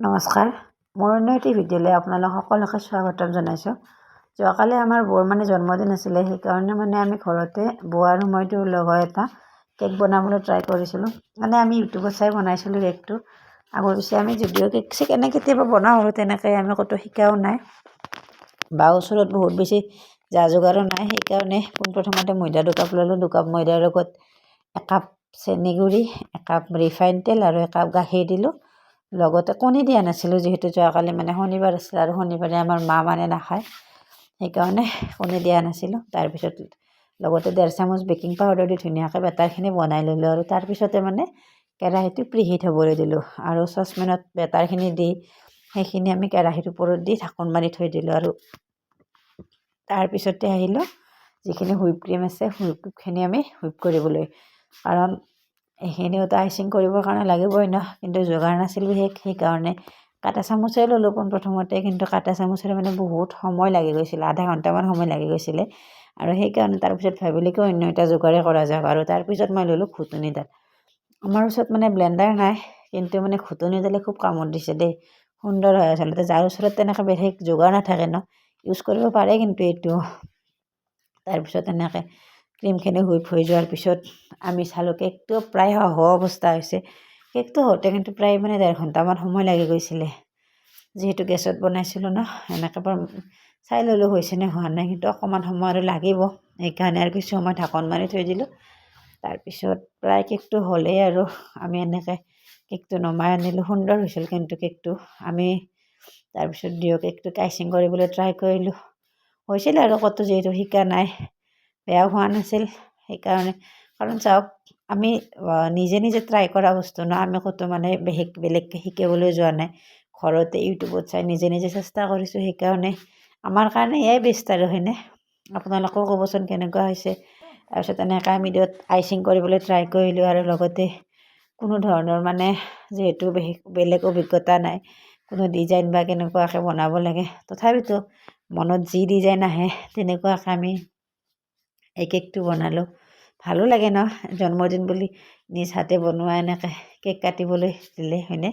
নমস্কাৰ। মোৰ অন্য এটি ভিডিঅ'লৈ আপোনালোক সকলোকে স্বাগতম জনাইছোঁ। যোৱাকালি আমাৰ বৌৰ মানে জন্মদিন আছিলে সেইকাৰণে মানে আমি ঘৰতে বৌ আৰু মইতো লগ হৈ এটা কেক বনাবলৈ ট্ৰাই কৰিছিলোঁ। মানে আমি ইউটিউবত চাই বনাইছিলোঁ কেকটো। আগৰ পিছে আমি যদিও কেক চেক এনে কেতিয়াবা বনাওঁ আৰু তেনেকৈ আমি ক'তো শিকাও নাই। বা ওচৰত বহুত বেছি যা যোগাৰো নাই সেইকাৰণে পোনপ্ৰথমতে ময়দা দুকাপ ল'লোঁ। দুকাপ ময়দাৰ লগত একাপ চেনি গুড়ি একাপ ৰিফাইন তেল আৰু একাপ গাখীৰ দিলোঁ। লগতে কণী দিয়া নাছিলোঁ যিহেতু যোৱাকালি মানে শনিবাৰ আছিল আৰু শনিবাৰে আমাৰ মা মানে নাখায়। সেইকাৰণে কণী দিয়া নাছিলোঁ। তাৰপিছত লগতে ডেৰ চামুচ বেকিং পাউডাৰ দি ধুনীয়াকৈ বেটাৰখিনি বনাই ল'লোঁ আৰু তাৰপিছতে মানে কেৰাহীটো প্ৰিহিট হ'বলৈ দিলোঁ আৰু চচপেনত বেটাৰখিনি দি সেইখিনি আমি কেৰাহীৰ ওপৰত দি ঢাকোন মাৰি থৈ দিলোঁ আৰু তাৰপিছতে আহিলোঁ যিখিনি হুইপ ক্ৰীম আছে, হুইপ ক্ৰীমখিনি আমি হুইপ কৰিবলৈ। কাৰণ এইখিনিওতো আইচিং কৰিবৰ কাৰণে লাগিবই ন? কিন্তু যোগাৰ নাছিল বিশেষ সেইকাৰণে কাটা চামুচেৰে ল'লোঁ। পোনপ্ৰথমতে কিন্তু কাটা চামুচেৰে মানে বহুত সময় লাগি গৈছিলে আধা ঘণ্টামান সময় লাগি গৈছিলে। আৰু সেইকাৰণে তাৰপিছত ভাবিলোঁ কি অন্য এটা যোগাৰে কৰা যাওক? আৰু তাৰপিছত মই ল'লোঁ ঘুটনিডাল আমাৰ ওচৰত মানে ব্লেণ্ডাৰ নাই কিন্তু মানে ঘুটনিডালে খুব কামত দিছে দেই। সুন্দৰ হয় আচলতে যাৰ ওচৰত তেনেকৈ বিশেষ যোগাৰ নাথাকে ন? ইউজ কৰিব পাৰে কিন্তু এইটো। তাৰপিছত এনেকৈ ক্ৰীমখিনি হুইপ হৈ যোৱাৰ পিছত আমি চালোঁ কেকটো প্ৰায় হোৱা অৱস্থা হৈছে। কেকটো হওঁতে কিন্তু প্ৰায় মানে ডেৰ ঘণ্টামান সময় লাগি গৈছিলে। যিহেতু গেছত বনাইছিলোঁ ন, এনেকৈ বাৰু চাই ল'লোঁ হৈছেনে হোৱা নাই, কিন্তু অকণমান সময় আৰু লাগিব। সেইকাৰণে আৰু কিছু সময় ঢাকন মাৰি থৈ দিলোঁ। তাৰপিছত প্ৰায় কেকটো হ'লেই আৰু আমি এনেকৈ কেকটো নমাই আনিলোঁ। সুন্দৰ হৈছিল কিন্তু কেকটো। আমি তাৰপিছত দিওঁ কেকটো আইচিং কৰিবলৈ ট্ৰাই কৰিলোঁ। হৈছিলে আৰু ক'তো যিহেতু শিকা নাই। বেয়া হোৱা নাছিল। সেইকাৰণে কাৰণ চাওক আমি নিজে নিজে ট্ৰাই কৰা বস্তু ন আমি ক'তো মানে বেলেগ বেলেগকৈ শিকিবলৈ যোৱা নাই। ঘৰতে ইউটিউবত চাই নিজে নিজে চেষ্টা কৰিছোঁ সেইকাৰণে আমাৰ কাৰণে এয়াই বেষ্ট আৰু হয়নে? আপোনালোকেও ক'বচোন কেনেকুৱা হৈছে? তাৰপিছত এনেকৈ আমি দিয়ত আইচিং কৰিবলৈ ট্ৰাই কৰিলোঁ আৰু লগতে কোনো ধৰণৰ মানে যিহেতু বেলেগ অভিজ্ঞতা নাই কোনো ডিজাইন বা কেনেকুৱাকৈ বনাব লাগে। তথাপিতো মনত যি ডিজাইন আহে তেনেকুৱাকৈ আমি এই কেকটো বনালোঁ। ভালো লাগে ন? জন্মদিন বুলি নিজ হাতে বনোৱা এনেকৈ কেক কাটিবলৈ দিলে হয়নে?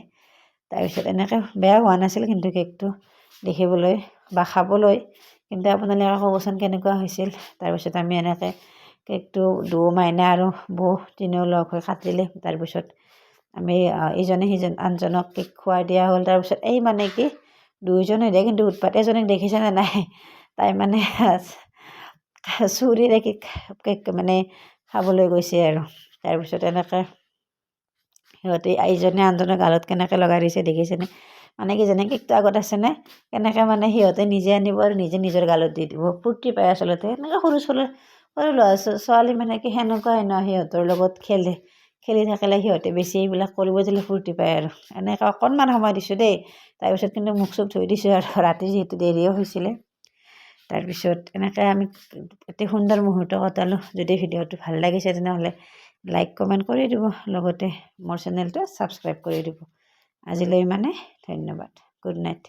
তাৰপিছত এনেকৈ বেয়া হোৱা নাছিল কিন্তু কেকটো দেখিবলৈ বা খাবলৈ। কিন্তু আপোনালোকে ক'বচোন কেনেকুৱা হৈছিল? তাৰপিছত আমি এনেকৈ কেকটো দু মাইনা আৰু বৌ তিনিও লগ হৈ কাটিলে। তাৰপিছত আমি ইজনে সিজন আনজনক কেক খুৱাই দিয়া হ'ল। তাৰপিছত এই মানে কি দুয়োজনে দিয়ে কিন্তু উৎপাত এজনীক দেখিছেনে নাই? তাই মানে চুৰিৰে কেক কেক মানে খাবলৈ গৈছে আৰু। তাৰপিছত এনেকৈ সিহঁতে ইজনে আনজনৰ গালত কেনেকৈ লগাই দিছে দেখিছেনে? মানে কি যেনে কেকটো আগত আছেনে? কেনেকৈ মানে সিহঁতে নিজে আনিব আৰু নিজে নিজৰ গালত দি দিব। ফূৰ্তি পায় আচলতে। এনেকৈ সৰু ছোৱালী সৰু ল'ৰা ছোৱালী মানে কি সেনেকুৱাই ন সিহঁতৰ লগত খেলে। খেলি থাকিলে সিহঁতে বেছি এইবিলাক কৰিব দিলে ফূৰ্তি পায় আৰু। এনেকৈ অকণমান সময় দিছোঁ দেই। তাৰপিছত কিন্তু মুখ চুখ ধুই দিছোঁ আৰু। ৰাতি যিহেতু দেৰিও হৈছিলে। তাৰপিছত এনেকৈ আমি অতি সুন্দৰ মুহূৰ্ত কটালোঁ। যদি ভিডিঅ'টো ভালো লাগিছে তেনেহ'লে লাইক কমেণ্ট কৰি দিব। লগতে মোৰ চেনেলটো ছাবস্ক্ৰাইব কৰি দিব। আজিলৈ ইমানে ধন্যবাদ। Good night